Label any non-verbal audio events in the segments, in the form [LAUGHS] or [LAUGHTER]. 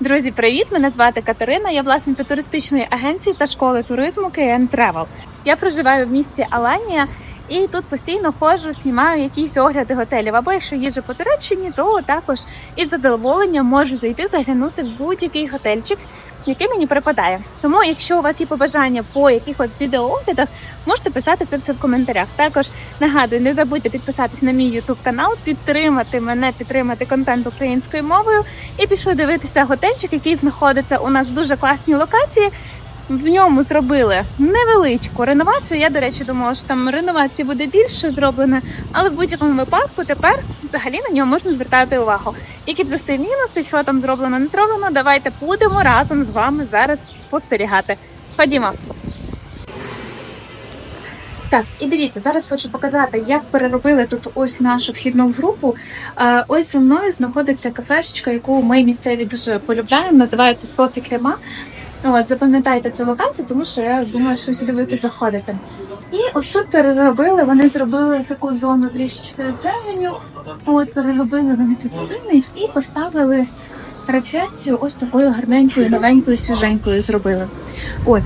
Друзі, привіт! Мене звати Катерина. Я власниця туристичної агенції та школи туризму KN Travel. Я проживаю в місті Аланія і тут постійно ходжу, знімаю якісь огляди готелів. Або якщо їжджу по Туреччині, то також із задоволенням можу зайти заглянути в будь-який готельчик, який мені припадає. Тому, якщо у вас є побажання по якихось відеооглядах, можете писати це все в коментарях. Також нагадую, не забудьте підписатись на мій YouTube канал, підтримати мене, підтримати контент українською мовою і пішли дивитися готельчик, який знаходиться у нас в дуже класній локації. В ньому зробили невеличку реновацію. Я, до речі, думала, що там реновації буде більше зроблено, але в будь-якому випадку тепер взагалі на нього можна звертати увагу. Які плюси мінуси, що там зроблено, не зроблено. Давайте будемо разом з вами зараз спостерігати. Ходімо. Так, і дивіться, зараз хочу показати, як переробили тут ось нашу вхідну групу. Ось за мною знаходиться кафешечка, яку ми місцеві дуже полюбляємо. Називається Софі Крема. От, запам'ятайте цю локацію, тому що я думаю, що сюди ви заходите. І ось тут переробили, вони зробили таку зону трішечки зеленю. От переробили вони тут стіни і поставили рецепцію ось такою гарненькою, новенькою, свіженькою зробили. От.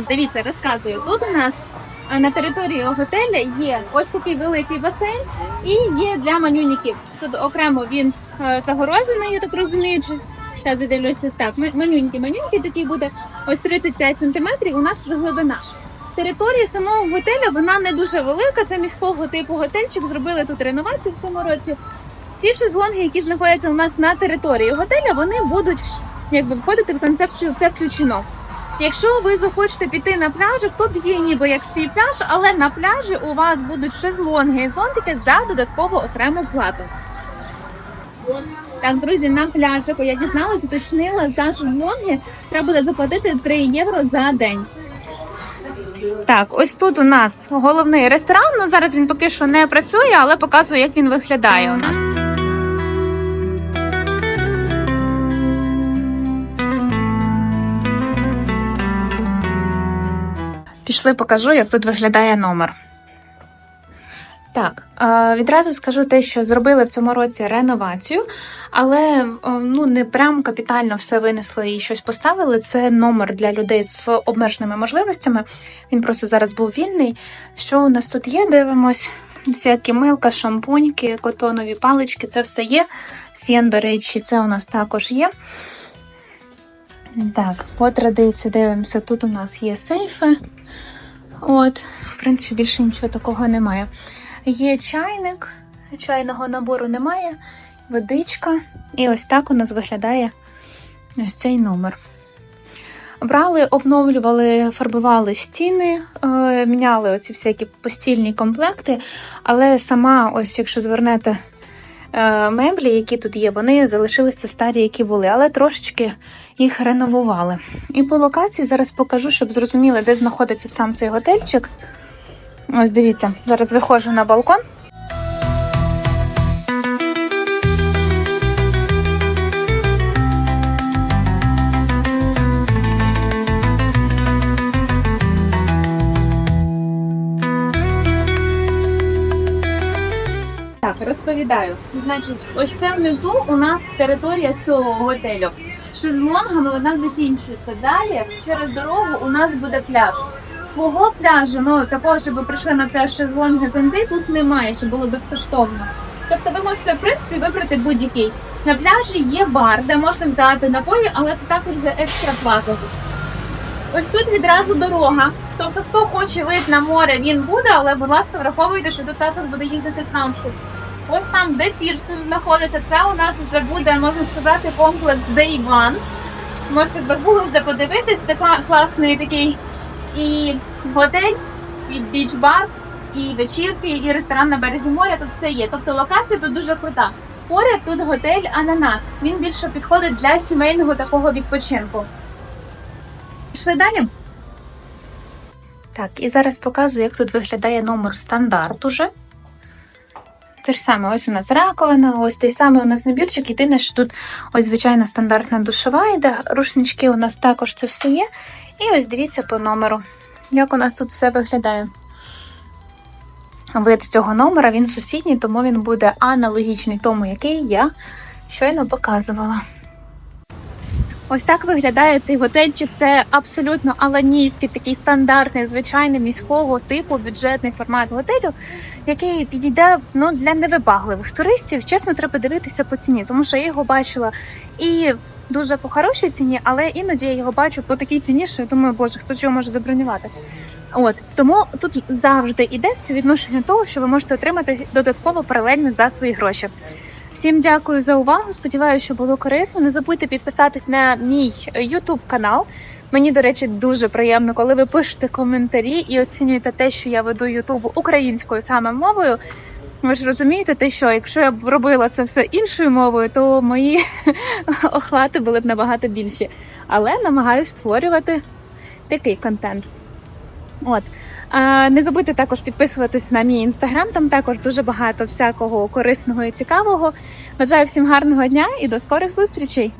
Дивіться, розказую. Тут у нас е, на території готеля є ось такий великий басейн і є для манюніків. Тут окремо він е, загорожений, я так розумію. Чи зараз я дивлюся так. ма- Манюнькі, манюнькі такий буде ось 35 сантиметрів. У нас глибина. Територія самого готелю вона не дуже велика. Це міського типу готельчик. Зробили тут реновацію в цьому році. Всі шезлонги, які знаходяться у нас на території готеля, вони будуть якби входити в концепцію все включено. Якщо ви захочете піти на пляжик, тут є ніби як свій пляж, але на пляжі у вас будуть шезлонги і зонтики за додаткову окрему плату. Так, друзі, на пляжику я дізналася, уточнила за шезлонги треба буде заплатити 3 євро за день. Так, ось тут у нас головний ресторан. Ну зараз він поки що не працює, але показує, як він виглядає у нас. Пішли, покажу, як тут виглядає номер. Так, е, відразу скажу те, що зробили в цьому році реновацію, але е, ну не прям капітально все винесли і щось поставили. Це номер для людей з обмеженими можливостями. Він просто зараз був вільний. Що у нас тут є? Дивимось. Всякі милка, шампуньки, котонові палички, це все є. Фен, до речі, це у нас також є. Так, по традиції дивимося, тут у нас є сейфи. От, в принципі, більше нічого такого немає. Є чайник, чайного набору немає, водичка. І ось так у нас виглядає ось цей номер. Брали, обновлювали, фарбували стіни, е, міняли оці всякі постільні комплекти, але сама, ось якщо звернете меблі, які тут є, вони залишилися старі, які були, але трошечки їх реновували. І по локації зараз покажу, щоб зрозуміли, де знаходиться сам цей готельчик. Ось дивіться, зараз виходжу на балкон. Так, розповідаю. Значить, ось це внизу у нас територія цього готелю. Шезлонгами вона закінчується. Далі через дорогу у нас буде пляж. свого пляжу, ну такого, щоб ви прийшли на пляж шезлонги зонди, тут немає, щоб було безкоштовно. Тобто ви можете в принципі вибрати будь-який. На пляжі є бар, де можна взяти напої, але це також за екстра плату. Ось тут відразу дорога. Тобто, хто хоче вид на море, він буде, але будь ласка, враховуйте, що тут також буде їздити транспорт. Ось там, де пірси знаходиться, це у нас вже буде, можна сказати, комплекс Day One. Можете загуглити, подивитись, це класний такий і готель, і біч-бар, і вечірки, і ресторан на березі моря. Тут все є. Тобто локація тут дуже крута. Поряд тут готель Ананас. Він більше підходить для сімейного такого відпочинку. Пішли далі. Так, і зараз показую, як тут виглядає номер стандарт уже. Те ж саме, ось у нас раковина, ось той самий у нас набірчик. Єдине, що тут ось звичайна стандартна душова йде, рушнички у нас також це все є. І ось дивіться по номеру, як у нас тут все виглядає. Вид з цього номера він сусідній, тому він буде аналогічний тому, який я щойно показувала. Ось так виглядає цей готельчик. Це абсолютно аланійський, такий стандартний, звичайний міського типу бюджетний формат готелю, який підійде ну для невибагливих туристів. Чесно, треба дивитися по ціні, тому що я його бачила і дуже по хорошій ціні, але іноді я його бачу по такій ціні, що я думаю, боже, хто чого може забронювати. От тому тут завжди іде співвідношення того, що ви можете отримати додатково паралельно за свої гроші. Всім дякую за увагу. Сподіваюся, що було корисно. Не забудьте підписатись на мій YouTube канал. Мені, до речі, дуже приємно, коли ви пишете коментарі і оцінюєте те, що я веду YouTube українською саме мовою. Ви ж розумієте, те, що якщо я б робила це все іншою мовою, то мої [LAUGHS] охвати були б набагато більші. Але намагаюсь створювати такий контент. От. Не забудьте також підписуватись на мій інстаграм, там також дуже багато всякого корисного і цікавого. Бажаю всім гарного дня і до скорих зустрічей!